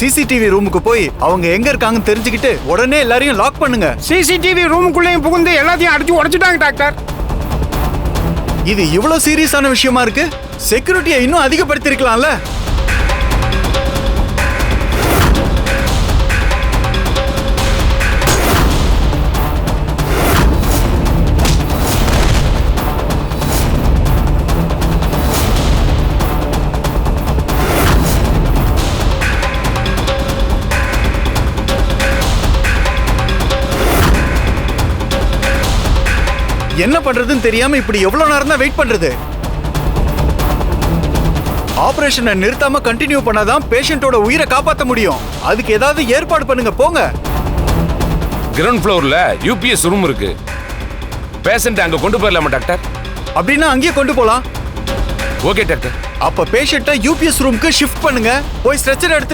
CCTV ரூமுக்கு போய் அவங்க எங்க இருக்காங்கன்னு தெரிஞ்சுக்கிட்டு உடனே எல்லாரையும் லாக் பண்ணுங்க. சிசிடிவி ரூமுக்குள்ளேயும் புகுந்து எல்லாத்தையும் அடிச்சு உடைச்சிட்டாங்க டாக்டர். இது இவ்வளவு சீரியஸான விஷயமா இருக்கு? செக்யூரிட்டியை இன்னும் அதிகப்படுத்திருக்கலாம்ல? என்ன பண்றதுன்னு தெரியாம இப்படி எவ்வளவு நேரம் தான் வெயிட் பண்றது? ஆபரேஷனை நிறுத்தாம கண்டினியூ பண்ணாதான் பேஷண்டோட உயிரை காப்பாத்த முடியும். அதுக்கு ஏதாவது ஏற்பாடு பண்ணுங்க போங்க. கிரவுண்ட் ஃப்ளோர்ல யூபிஎஸ் ரூம் இருக்கு. பேஷண்ட் அங்க கொண்டு போயிடலாமா டாக்டர் அப்படின்னா அங்கேயே கொண்டு போலாம். ஓகே டாக்டர் அப்ப பேஷண்ட்டை யூபிஎஸ் ரூமுக்கு ஷிஃப்ட் பண்ணுங்க. போய் ஸ்ட்ரெச்சர் எடுத்து